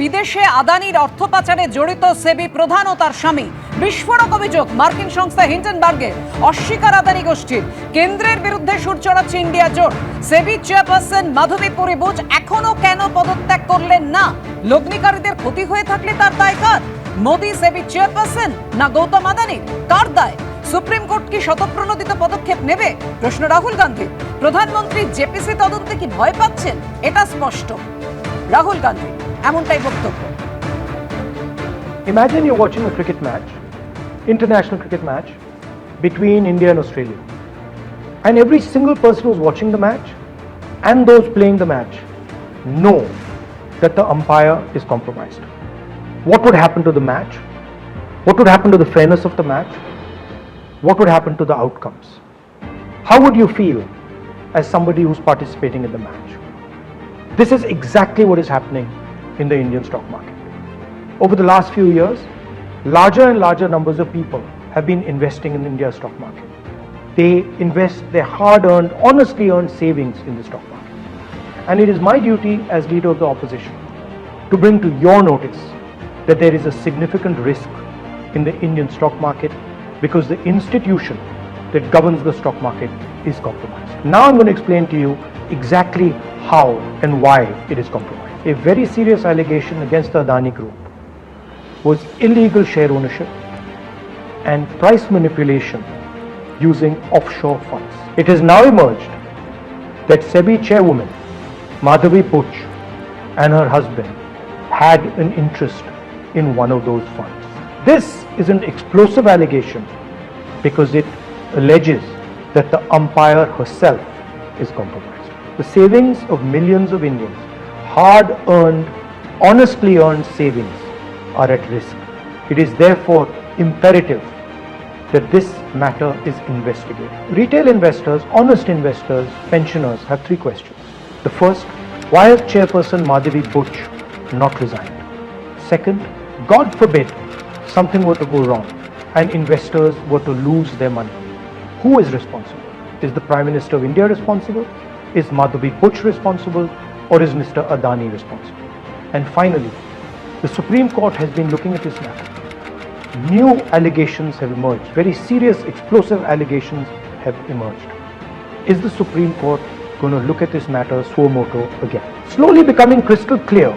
বিদেশে আদানির অর্থ পাচারে জড়িত সেবি প্রধান ও তার স্বামী। বিস্ফোরক অভিযোগ, মার্কিন সংস্থা হিন্ডেনবার্গের অস্বীকার আদানি গোষ্ঠীর। কেন্দ্রের বিরুদ্ধে সুর চড়াচ্ছে ইন্ডিয়া জোট। সেবি চেয়ারপারসন মাধবী পরিবুজ এখনও কেন পদত্যাগ করলেন না? লগ্নিকারীদের ক্ষতি হয়ে থাকলে তার দায় কার? মোদী সেবি চেয়ারপারসন না গৌতম আদানি? কার দায়? সুপ্রিম কোর্ট কি শতপ্রণোদিত পদক্ষেপ নেবে? প্রশ্ন রাহুল গান্ধী। প্রধানমন্ত্রী জেপিসি তদন্তে কি ভয় পাচ্ছেন? এটা স্পষ্ট। রাহুল গান্ধী। এমনটাই বক্তব্য Imagine you're watching a cricket match, international cricket match, between India and Australia. And every single person who's watching the match and those playing the match know that the umpire is compromised. What would happen to the match? What would happen to the fairness of the match? What would happen to the outcomes? How would you feel as somebody who's participating in the match? This is exactly what is happening in the Indian stock market. Over the last few years, larger and larger numbers of people have been investing in India's stock market. They invest their hard earned, honestly earned savings in the stock market. And it is my duty as leader of the opposition to bring to your notice that there is a significant risk in the Indian stock market because the institution that governs the stock market is compromised. Now I'm going to explain to you exactly how and why it is compromised. A very serious allegation against the Adani Group was illegal share ownership and price manipulation using offshore funds. It has now emerged that SEBI chairwoman Madhavi Puch and her husband had an interest in one of those funds. This is an explosive allegation because it alleges that the umpire herself is compromised. The savings of millions of Indians, hard earned, honestly earned savings, are at risk. It is therefore imperative that this matter is investigated. Retail investors, honest investors, pensioners have three questions. The first, why has Chairperson Madhavi Butch not resigned? Second, God forbid something were to go wrong and investors were to lose their money. Who is responsible? Is the Prime Minister of India responsible? Is Madhavi Butch responsible? Or is Mr. Adani responsible? And finally, the Supreme Court has been looking at this matter. New allegations have emerged, very serious, explosive allegations have emerged. Is the Supreme Court going to look at this matter suo moto again? Slowly becoming crystal clear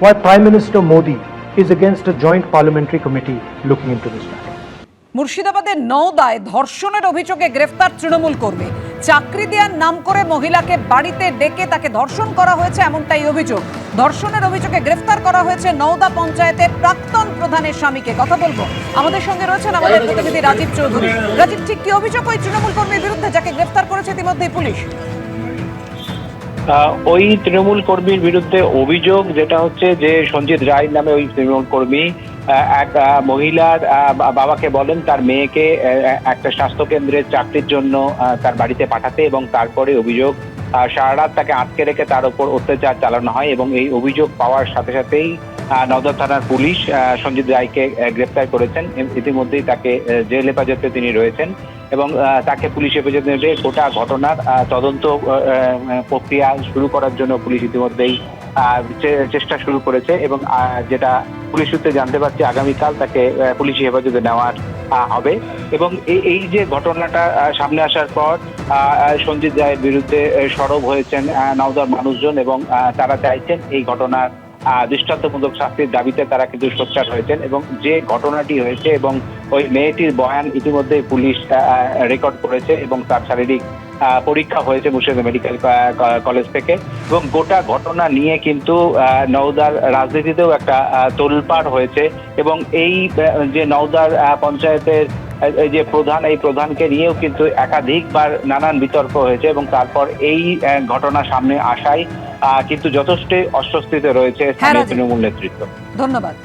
why Prime Minister Modi is against a joint parliamentary committee looking into this matter. মুর্শিদাবাদের নওদায় ধর্ষণের অভিযোগে গ্রেফতার তৃণমূল কর্মী চাকরি দেওয়ার নাম করে মহিলাকে বাড়িতে ডেকে তাকে ধর্ষণ করা হয়েছে এমনটাই অভিযোগ। ধর্ষণের অভিযোগে গ্রেফতার করা হয়েছে নওদা পঞ্চায়েতের প্রাক্তন প্রধানের স্বামীকে। কথা বলব। আমাদের সঙ্গে রয়েছেন আমাদের প্রতিনিধি রাজীব চৌধুরী। রাজীব, ঠিক কি অভিযোগ ওই তৃণমূল কর্মীর বিরুদ্ধে যাকে গ্রেফতার করেছে ইতিমধ্যেই পুলিশ? ওই তৃণমূল কর্মীর বিরুদ্ধে অভিযোগ যেটা হচ্ছে যে সঞ্জিত রায় নামে ওই তৃণমূল কর্মী এক মহিলার বাবাকে বলেন তার মেয়েকে একটা স্বাস্থ্য কেন্দ্রের চাকরির জন্য তার বাড়িতে পাঠাতে এবং তারপরে অভিযোগ সারা রাত তাকে আটকে রেখে তার উপর অত্যাচার চালানো হয় এবং এই অভিযোগ পাওয়ার সাথে সাথেই নদর থানার পুলিশ সঞ্জিত রায়কে গ্রেপ্তার করেছেন। ইতিমধ্যেই তাকে জেল হেফাজতে তিনি রয়েছেন এবং তাকে পুলিশ হেফাজতে গোটা ঘটনার তদন্ত প্রক্রিয়া শুরু করার জন্য পুলিশ ইতিমধ্যেই চেষ্টা শুরু করেছে এবং যেটা পুলিশ সূত্রে জানতে পারছি আগামীকাল তাকে পুলিশি হেফাজতে নেওয়ার হবে। এবং এই যে ঘটনাটা সামনে আসার পর সঞ্জিত রায়ের বিরুদ্ধে সরব হয়েছেন নওদার মানুষজন এবং তারা চাইছেন এই ঘটনার দৃষ্টান্তমূলক শাস্তির দাবিতে তারা কিন্তু সোচ্চার হয়েছেন এবং যে ঘটনাটি হয়েছে এবং ওই মেয়েটির বয়ান ইতিমধ্যে পুলিশ রেকর্ড করেছে এবং তার শারীরিক পরীক্ষা হয়েছে মুর্শিদাবাদ মেডিকেল কলেজ থেকে। এবং গোটা ঘটনা নিয়ে কিন্তু আহ, নওদার রাজনীতিতেও একটা তোলপাড় হয়েছে। এবং এই যে নওদার পঞ্চায়েতের এই যে প্রধান এই প্রধানকে নিয়েও কিন্তু একাধিকবার নানান বিতর্ক হয়েছে এবং তারপর এই ঘটনা সামনে আসায় আহ, কিন্তু যথেষ্ট অস্বস্তিতে রয়েছে স্থানীয় তৃণমূল নেতৃত্ব। ধন্যবাদ।